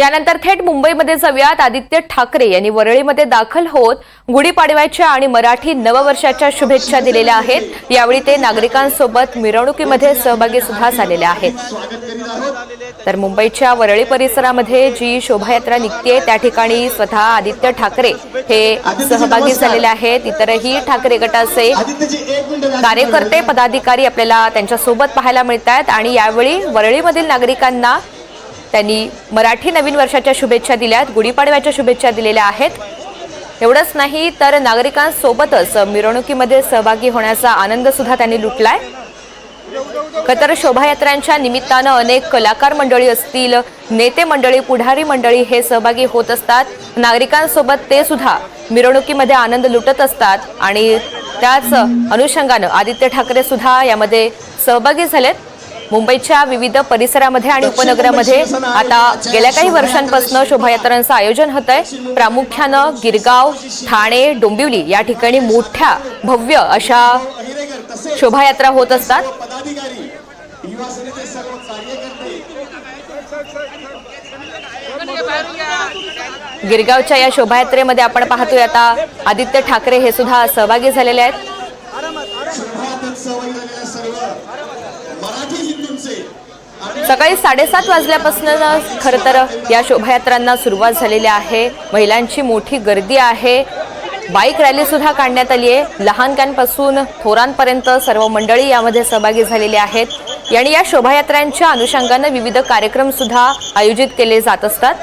यानंतर थेट मुंबईमध्ये जाऊयात. आदित्य ठाकरे यांनी वरळीमध्ये दाखल होत गुढीपाडव्याच्या आणि मराठी नववर्षाच्या शुभेच्छा दिलेल्या आहेत. यावेळी ते नागरिकांसोबत मिरवणुकीमध्ये सहभागी सुद्धा झालेले आहेत. तर मुंबईच्या वरळी परिसरामध्ये जी शोभायात्रा निघते त्या ठिकाणी स्वतः आदित्य ठाकरे हे सहभागी झालेले आहेत. इतरही ठाकरे गटाचे कार्यकर्ते पदाधिकारी आपल्याला त्यांच्यासोबत पाहायला मिळत आहेत आणि यावेळी वरळीमधील नागरिकांना त्यांनी मराठी नवीन वर्षाच्या शुभेच्छा दिल्यात गुढीपाडव्याच्या शुभेच्छा दिलेल्या आहेत. एवढंच नाही तर नागरिकांसोबतच मिरवणुकीमध्ये सहभागी होण्याचा आनंद सुद्धा त्यांनी लुटलाय. खतर शोभायात्रांच्या निमित्तानं अनेक कलाकार मंडळी असतील नेते मंडळी पुढारी मंडळी हे सहभागी होत असतात. नागरिकांसोबत ते सुद्धा मिरवणुकीमध्ये आनंद लुटत असतात आणि त्याच अनुषंगानं आदित्य ठाकरे सुद्धा यामध्ये सहभागी झालेत. मुंबईच्या विविध परिसरामध्ये आणि उपनगरामध्ये आता गेल्या काही वर्षांपासून शोभायात्रांचं आयोजन होत आहे प्रामुख्यानं गिरगाव ठाणे डोंबिवली या ठिकाणी मोठ्या भव्य अशा शोभायात्रा होत असतात. गिरगावच्या या शोभायात्रेमध्ये आपण पाहतोय आता आदित्य ठाकरे हे सुद्धा सहभागी झालेले आहेत. सकाळी साडेसात वाजल्यापासून खरं तर या शोभायात्रांना सुरुवात झालेली आहे. महिलांची मोठी गर्दी आहे. बाईक रॅलीसुद्धा काढण्यात आली आहे. लहानक्यांपासून थोरांपर्यंत सर्व मंडळी यामध्ये सहभागी झालेले आहेत. आणि या शोभायात्रांच्या अनुषंगानं विविध कार्यक्रमसुद्धा आयोजित केले जात असतात.